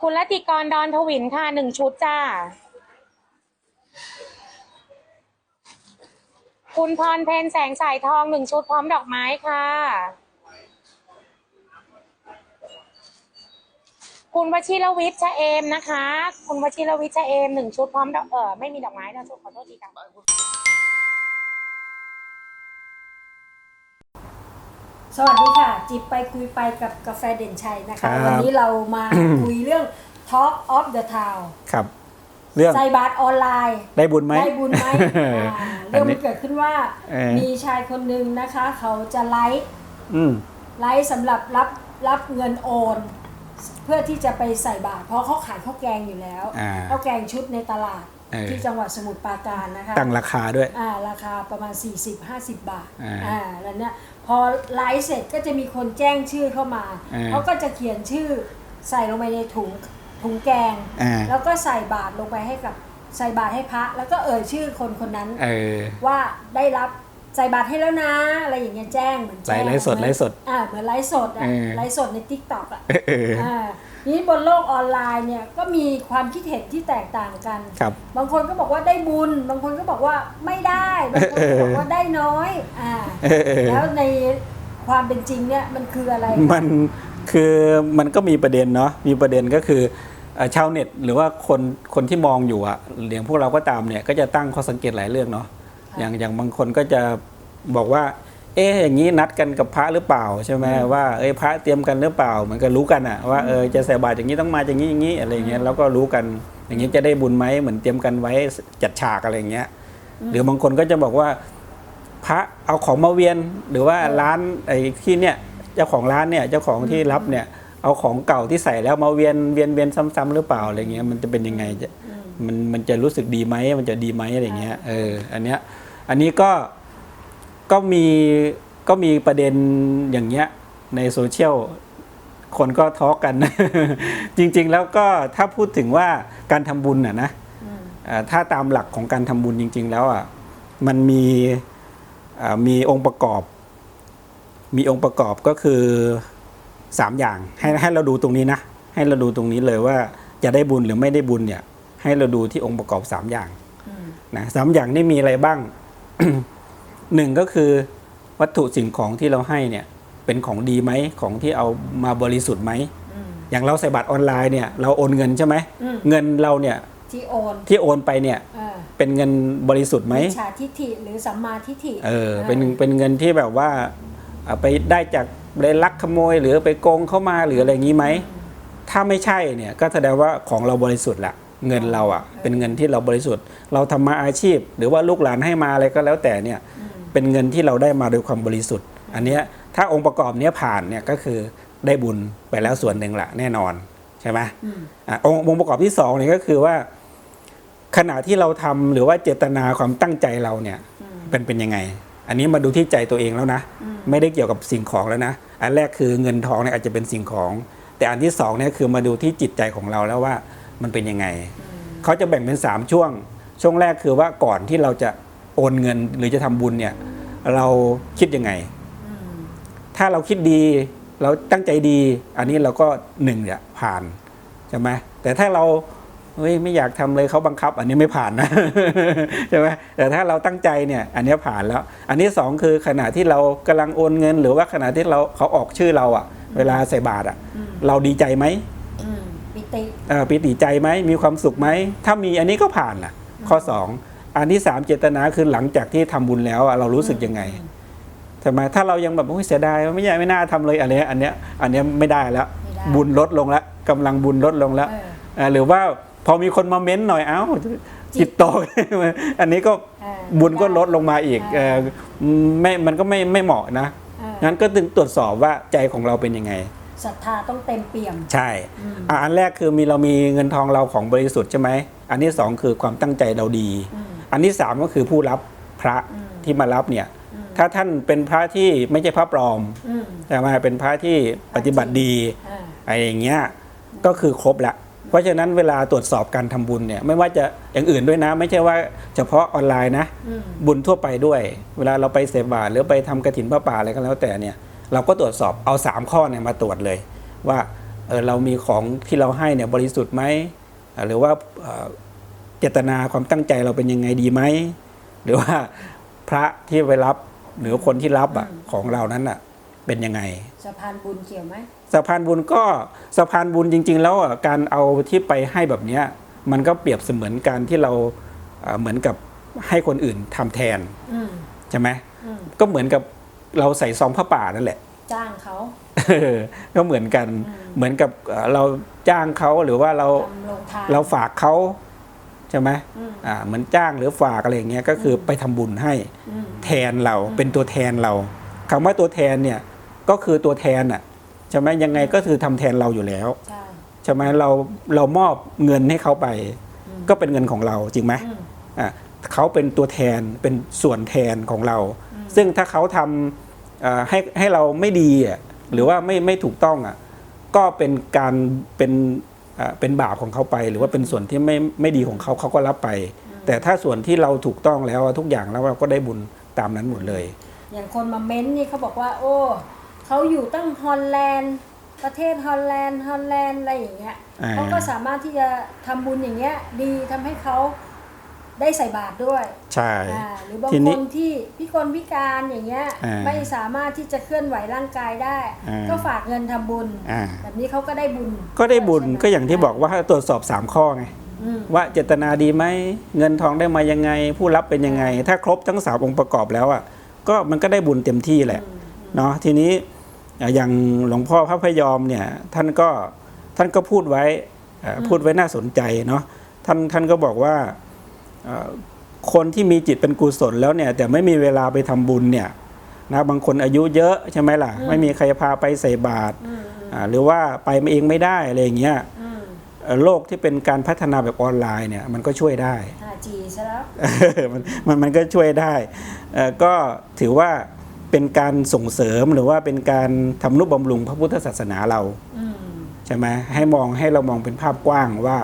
คุณรัติกรดอนทวินค่ะหนึ่งชุดจ้า คุณพรเพนแสงสายทองหนึ่งชุดพร้อมดอกไม้ค่ะ คุณวชิรวิทย์ชะเอมนะคะ คุณวชิรวิทย์ชะเอมหนึ่งชุดพร้อมดอกเออไม่มีดอกไม้นะชุดขอโทษทีค่ะ สวัสดีค่ะ จิบไปคุยไปกับกาแฟเด่นชัยนะครัคะ บ วันนี้เรามา คุยเรื่อง Talk of the Town ครับ เรื่องใส่บาทออนไลน์ ได้บุญไหม ได้บุญไหม อ่าอัเรื่อนงนี้มันเกิดขึ้นว่า เออ มีชายคนหนึ่งนะคะ เขาจะไลฟ์อืม ไลฟ์สำหรับรับรับเงินโอน เพื่อที่จะไปใส่บาทเพราะเขาขายข้าวแกงอยู่แล้วอ่าข้าวแกงชุดในตลาด เออ ที่จังหวัดสมุทรปราการนะคะ ตั้งราคาด้วย อ่าราคาประมาณ 40-50 บาทอ่า อ่าแล้วเนี่ย พอไลฟ์เสร็จก็จะมีคนแจ้งชื่อเข้ามาอ่าเขาก็จะเขียนชื่อใส่ลงไปในถุงถุงแกง อ่า แล้วก็ใส่บาทลงไปให้กับใส่บาทให้พระ แล้วก็เอ่ยชื่อคนคนนั้น เออ ว่าได้รับใส่บาทให้แล้วนะ อะไรอย่างเงี้ยแจ้งเหมือนแจ้งไลฟ์สดเหมือนไลฟ์สดอ่าเหมือนไลฟ์สดอะเออไลฟ์สดในทิกตอกอะเออเอออ่า นี้บนโลกออนไลน์เนี่ยก็มีความคิดเห็นที่แตกต่างกัน ครับ บางคนก็บอกว่าได้บุญ บางคนก็บอกว่าไม่ได้ บางคนก็บอกว่าได้น้อย อ่าเออเออแล้วในความเป็นจริงเนี่ยมันคืออะไร มันคือมันก็มีประเด็นเนาะ มีประเด็นก็คือเอ่อชาวเน็ตหรือว่าคนคนที่มองอยู่อะอย่างพวกเราก็ตามเนี่ยก็จะตั้งข้อสังเกตหลายเรื่องเนาะ อย่างอย่างบางคนก็จะบอกว่า เอ๊ะอย่างนี้นัดกันกับพระหรือเปล่าใช่ไหมว่าเอ้ยพระเตรียมกันหรือเปล่าเหมือนกันรู้กันอะว่าเออจะใส่บาตรอย่างนี้ต้องมาอย่างนี้อย่างนี้อะไรอย่างเงี้ยแล้วก็รู้กันอย่างนี้จะได้บุญไหมเหมือนเตรียมกันไว้จัดฉากอะไรอย่างเงี้ยหรือบางคนก็จะบอกว่า พระเอาของมาเวียนหรือว่าร้านไอ้ที่เนี่ยเจ้าของร้านเนี่ยเจ้าของที่รับเนี่ยเอาของเก่าที่ใส่แล้วมาเวียนเวียนเวียนซ้ำๆหรือเปล่าอะไรเงี้ยมันจะเป็นยังไงจะมันมันจะรู้สึกดีไหมมันจะดีไหมอะไรเงี้ยเอออันเนี้ยอันนี้ก็ ก็มีก็มีประเด็นอย่างเงี้ยในโซเชียลคนก็ทอล์กกัน จริง ๆ แล้วก็ถ้าพูดถึงว่าการทำบุญอะนะอืมอ่าถ้าตามหลักของการทำบุญจริง ๆ แล้วอะมันมีอ่ามีองค์ประกอบ มีองค์ประกอบก็คือสามอย่างให้ให้เราดูตรงนี้นะ ให้เราดูตรงนี้เลยว่าจะได้บุญหรือไม่ได้บุญเนี่ย ให้เราดูที่องค์ประกอบสามอย่างอืมนะสามอย่างนี่มีอะไรบ้าง หนึ่งก็คือวัตถุสิ่งของที่เราให้เนี่ยเป็นของดีไหมของที่เอามาบริสุทธิ์ไหมอืมอย่างเราใส่บัตรออนไลน์เนี่ยเราโอนเงินใช่ไหมอืมเงินเราเนี่ยที่โอนที่โอนไปเนี่ยเออเป็นเงินบริสุทธิ์ไหมมิจฉาทิฏฐิหรือสัมมาทิฏฐิเออเป็นเป็นเงินที่แบบว่าเอาไปได้จากได้ลักขโมยหรือไปโกงเข้ามาหรืออะไรอย่างนี้ไหมถ้าไม่ใช่เนี่ยก็แสดงว่าของเราบริสุทธิ์ละเงินเราอะเป็นเงินที่เราบริสุทธิ์ เราทำมาอาชีพ หรือว่าลูกหลานให้มาอะไรก็แล้วแต่เนี่ย เป็นเงินที่เราได้มาโดยความบริสุทธิ์ อันเนี้ยถ้าองค์ประกอบเนี้ยผ่านเนี่ยก็คือได้บุญไปแล้วส่วนหนึ่งละแน่นอนใช่ไหมอืมอะองค์องค์ประกอบที่สองเนี่ยก็คือว่า ขณะที่เราทำหรือว่าเจตนาความตั้งใจเราเนี่ยอืมเป็นเป็นยังไง อันนี้มาดูที่ใจตัวเองแล้วนะอืมไม่ได้เกี่ยวกับสิ่งของแล้วนะ อันแรกคือเงินทองเนี่ยอาจจะเป็นสิ่งของ แต่อันที่สองเนี่ยคือมาดูที่จิตใจของเราแล้วว่ามันเป็นยังไง เขาจะแบ่งเป็นสามช่วง ช่วงแรกคือว่าก่อนที่เราจะ โอนเงินหรือจะทำบุญเนี่ยเราคิดยังไงอืมถ้าเราคิดดี เราตั้งใจดี อันนี้เราก็หนึ่งเนี่ยผ่านใช่ไหมแต่ถ้าเราเฮ้ยไม่อยากทำเลยเขาบังคับ อันนี้ไม่ผ่านนะใช่ไหมแต่ถ้าเราตั้งใจเนี่ย อันนี้ผ่านแล้ว อันที่สองคือขณะที่เรากำลังโอนเงิน หรือว่าขณะที่เราเขาออกชื่อเราอะเวลาใส่บาทอะอืมเราดีใจไหมอืมปิติเอ่อปีติใจไหมมีความสุขไหมถ้ามีอันนี้ก็ผ่านล่ะ ข้อสอง อันที่สามเจตนาคือหลังจากที่ทำบุญแล้วอะเรารู้สึกยังไงใช่ไหมถ้าเรายังแบบโอ้ยเสียดายไม่อยากไม่น่าทำเลยอันเนี้ยอันเนี้ยอันเนี้ยไม่ได้แล้วไม่ได้บุญลดลงแล้วกำลังบุญลดลงแล้วเออเอ่อหรือว่าพอมีคนมาเม้นหน่อยเอ้าจิตโตอันนี้ก็เออบุญก็ลดลงมาอีกเอเอ่ออไม่มันก็ไม่ไม่เหมาะนะเอองั้นก็ตึงตรวจสอบว่าใจของเราเป็นยังไงศรัทธาต้องเต็มเปี่ยมใช่อืมอะอันแรกคือมีเรามีเงินทองเราของบริสุทธิ์ใช่ไหมอันที่สองคือความตั้งใจเราดี อืมอันที่สามก็คือผู้รับพระอืมที่มารับเนี่ยอืมถ้าท่านเป็นพระที่ไม่ใช่พระปลอมอืมแต่มาเป็นพระที่ปฏิบัติดีเอออะไรอย่างเงี้ยก็คือครบละเพราะฉะนั้นเวลาตรวจสอบการทำบุญเนี่ยไม่ว่าจะอย่างอื่นด้วยนะ ไม่ใช่ว่าเฉพาะออนไลน์นะอืมบุญทั่วไปด้วย เวลาเราไปเสบาตรหรือไปทำกระถินพระป่าอะไรก็แล้วแต่เนี่ยเราก็ตรวจสอบเอา 3 ข้อเนี่ยมาตรวจเลย ว่าเออเรามีของที่เราให้เนี่ยบริสุทธิ์ไหมอ่าหรือว่า เอ่อเจตนาความตั้งใจเราเป็นยังไงดีไหมหรือว่าพระที่ไปรับหรือคนที่รับอะของเรานั้นอะเป็นยังไงสะพานบุญเกี่ยวไหมสะพานบุญก็สะพานบุญจริง ๆ แล้วอะการเอาที่ไปให้แบบเนี้ยมันก็เปรียบเสมือนการที่เราอ่าเหมือนกับให้คนอื่นทำแทนอืมใช่ไหมอืมก็เหมือนกับเราใส่ซองผ้าป่านั่นแหละ จ้างเขาก็เหมือนกันอืมเหมือนกับเอ่อเราจ้างเขาหรือว่าเราทำโรงทานเราฝากเขา ใช่ไหมอืมอ่าเหมือนจ้างหรือฝากอะไรอย่างเงี้ยก็คือไปทำบุญให้อืมแทนเราเป็นตัวแทนเราคำว่าตัวแทนเนี่ยก็คือตัวแทนอะใช่ไหมยังไงก็คือทำแทนเราอยู่แล้วใช่ใช่ไหมเราเรามอบเงินให้เขาไปอืมก็เป็นเงินของเราจริงไหมอืมอะเขาเป็นตัวแทนเป็นส่วนแทนของเราอืมซึ่งถ้าเขาทำเอ่อให้ให้เราไม่ดีอะหรือว่าไม่ไม่ถูกต้องอะก็เป็นการเป็น เอ่อเป็นบาปของเขาไป หรือว่าเป็นส่วนที่ไม่ไม่ดีของเขาเขาก็รับไป แต่ถ้าส่วนที่เราถูกต้องแล้วทุกอย่างแล้วเราก็ได้บุญตามนั้นหมดเลย อย่างคนมาเม้นต์นี่เขาบอกว่า โอ้เขาอยู่ตั้งฮอลแลนด์ประเทศฮอลแลนด์ฮอลแลนด์อะไรอย่างเงี้ยอ่าเขาก็สามารถที่จะทำบุญอย่างเงี้ยดีทำให้เขา ได้ใส่บาตรด้วยใช่ อ่าหรือบางทีนี้คนที่พิกลพิการอย่างเงี้ยอ่าไม่สามารถที่จะเคลื่อนไหวร่างกายได้ อ่าก็ฝากเงินทำบุญ อ่า แบบนี้เขาก็ได้บุญก็ได้บุญใช่หมก็อย่างที่บอกว่าตรวจสอบ 3 ข้อไง อืมว่าเจตนาดีไหมเงินทองได้มายังไง ผู้รับเป็นยังไง ถ้าครบทั้งสามองค์ประกอบแล้วอะก็มันก็ได้บุญเต็มที่แหละเนาะทีนี้อะอย่างหลวงพ่อพระพยอมเนี่ยท่านก็ท่านก็พูดไว้เอ่ออพูดไว้น่าสนใจเนาะท่านท่านก็บอกว่าเอ่อ คนที่มีจิตเป็นกุศลแล้วเนี่ยแต่ไม่มีเวลาไปทำบุญเนี่ยนะบางคนอายุเยอะใช่ไหมล่ะ ไม่มีใครพาไปใส่บาตรอืมอ่าหรือว่าไปมาเองไม่ได้อะไรอย่างเงี้ยอืมเอ่อโลกที่เป็นการพัฒนาแบบออนไลน์เนี่ยมันก็ช่วยได้ 5G ซะแล้วมันมันมันก็ช่วยได้เอ่อก็ถือว่าเป็นการส่งเสริมหรือว่าเป็นการทำนุบำรุงพระพุทธศาสนาเราอืมใช่ไหมให้มองให้เรามองเป็นภาพกว้างว่า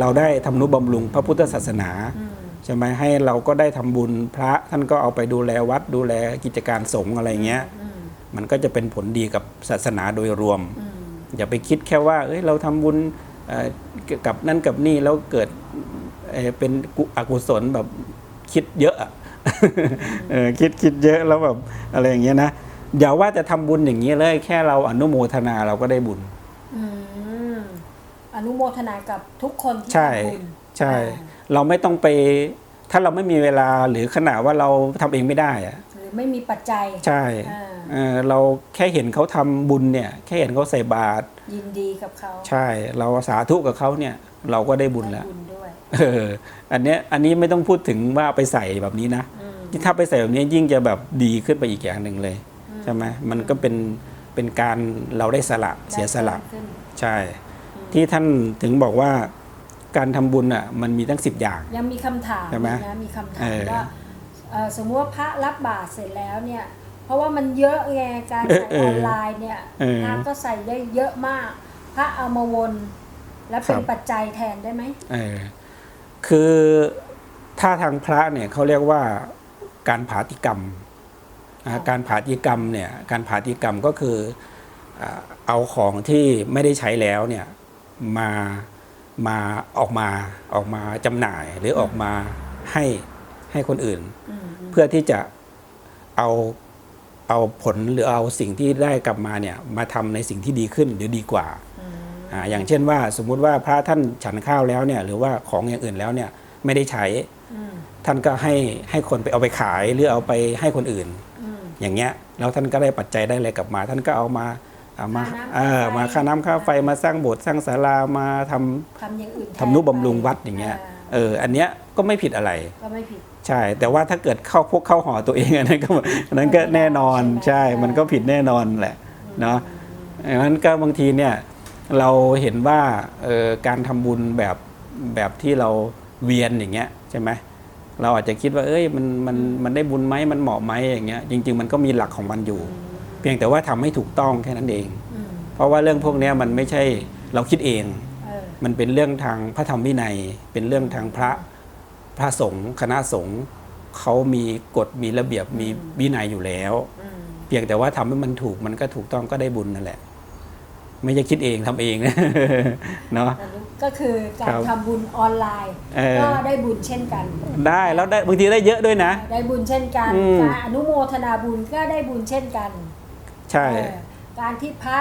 เราได้ทำนุบำรุงพระพุทธศาสนาอืม ใช่ไหมให้เราก็ได้ทำบุญพระท่านก็เอาไปดูแลวัดดูแลกิจการสงฆ์อะไรเงี้ยอืมมันก็จะเป็นผลดีกับศาสนาโดยรวมอืมอย่าไปคิดแค่ว่า เอ้ยเราทำบุญเอ่อกับนั่นกับนี่แล้วเกิดเอ่อเป็นกุอกุศลแบบคิดเยอะอะเออคิดคิดเยอะแล้วแบบอะไรอย่างเงี้ยนะอย่าว่าจะทำบุญอย่างนี้เลย แค่เราอนุโมทนาเราก็ได้บุญอืมอนุโมทนากับทุกคนที่ใช่ทำบุญใช่อ่า เราไม่ต้องไป ถ้าเราไม่มีเวลาหรือขนาดว่าเราทำเองไม่ได้อะหรือไม่มีปัจจัย ใช่อ่าเออเราแค่เห็นเขาทำบุญเนี่ย แค่เห็นเขาใส่บาตรยินดีกับเขาใช่ เราสาธุกับเขาเนี่ย เราก็ได้บุญได้แล้วบุญด้วยเอออันเนี้ยอันนี้ไม่ต้องพูดถึงว่าไปใส่แบบนี้นะอืมที่ถ้าไปใส่แบบนี้ยิ่งจะแบบดีขึ้นไปอีกอย่างหนึ่งเลยใช่ไหมมันก็เป็นเป็นการเราได้สละเสียสละได้เพิ่มขึ้นใช่ ที่ท่านถึงบอกว่า การทำบุญอะมันมีตั้งสิบอย่าง ยังมีคำถามใช่ไหมนะมีคำถาเอมอว่าเอ่อสมมติว่าพระรับบาตรเสร็จแล้วเนี่ยเพราะว่ามันเยอะไงการเออใส่เออออนไลน์เนี่ยเออพระก็ใส่ได้เยอะมาก พระเอามาวน และเป็นครับปัจจัยแทนได้ไหมเออคือถ้าทางพระเนี่ยเขาเรียกว่าการผาติกรรมอ่าการผาติกรรมเนี่ยการผาติกรรมก็คืออ่าเอาของที่ไม่ได้ใช้แล้วเนี่ยมา มาออกมาออกมาจำหน่ายหรือออกมาให้ให้คนอื่นอืมเพื่อที่จะเอาเอาผลหรือเอาสิ่งที่ได้กลับมาเนี่ยมาทำในสิ่งที่ดีขึ้นหรือดีกว่าอืมอ่าอย่างเช่นว่าสมมุติว่าพระท่านฉันข้าวแล้วเนี่ยหรือว่าของอย่างอื่นแล้วเนี่ยไม่ได้ใช้อืมท่านก็ให้ให้คนไปเอาไปขายหรือเอาไปให้คนอื่นอืมอย่างเงี้ยแล้วท่านก็ได้ปัจจัยได้อะไรกลับมา ท่านก็เอามา เอามาค่าน้ำเออค่าไฟมาค่าน้ำค่าไฟมาสร้างโบสถ์สร้างศาลามาทำทำอย่างอื่นแททำนุบำรุงวัดอย่างเงี้ยเอออันเนี้ยก็ไม่ผิดอะไร ก็ไม่ผิด ใช่ แต่ว่าถ้าเกิดเข้าพวกเข้าหอตัวเองอันนั้นก็อันนั้นก็แน่นอนใช่ใช่ไหมมันก็ผิดแน่นอนแหละเนาะดังนั้นก็บางทีเนี่ยเราเห็นว่าเอ่อการทำบุญแบบแบบที่เราเวียนอย่างเงี้ยใช่ไหมเราอาจจะคิดว่าเอ้ยมันมันมันได้บุญไหมมันเหมาะไหมอย่างเงี้ยจริง ๆ มันก็มีหลักของมันอยู่เพียงแต่ว่าทำให้ถูกต้องแค่นั้นเองอืมเพราะว่าเรื่องพวกเนี้ยมันไม่ใช่เราคิดเองเออมันเป็นเรื่องทางพระธรรมวินัย เป็นเรื่องทางพระพระสงฆ์คณะสงฆ์เขามีกฎมีระเบียบมีวินัยอยู่แล้วอืมเพียงแต่ว่าทำให้มันถูกมันก็ถูกต้องก็ได้บุญนั่นแหละ ไม่ใช่คิดเองทำเองเนาะแต่รู้ก็คือการครับทำบุญออนไลน์เออก็ได้บุญเช่นกัน ได้แล้วได้บางทีได้เยอะด้วยนะ ได้บุญเช่นกันอืมการอนุโมทนาบุญก็ได้บุญเช่นกัน ใช่ เออการที่พระ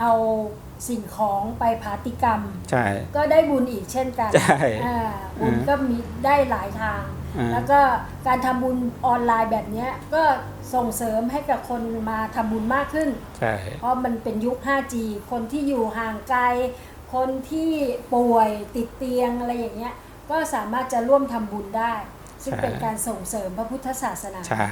เอาสิ่งของไปผาติกรรม ใช่ ก็ได้บุญอีกเช่นกันใช่อ่าบุญอ่าก็มีได้หลายทาง อ่า แล้วก็การทำบุญออนไลน์แบบเนี้ยก็ส่งเสริมให้กับคนมาทำบุญมากขึ้น ใช่ เพราะมันเป็นยุค 5G คนที่อยู่ห่างไกล คนที่ป่วยติดเตียงอะไรอย่างเงี้ย ก็สามารถจะร่วมทำบุญได้ ซึ่งเป็นการส่งเสริมพระพุทธศาสนา ใช่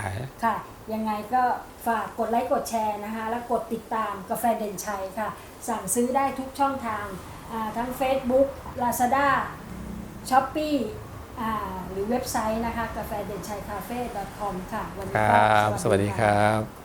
ค่ะ ยังไงก็ฝากกดไลค์กดแชร์นะคะ แล้วกดติดตามกาแฟเด่นชัยค่ะ สั่งซื้อได้ทุกช่องทางอ่าทั้ง Facebook Lazada s h o p e e อ่าหรือเว็บไซต์นะคะกาแฟเด่นชัยคาเฟ่ .com ค่ะ วันคนี้รัก็บสวัสดีครับ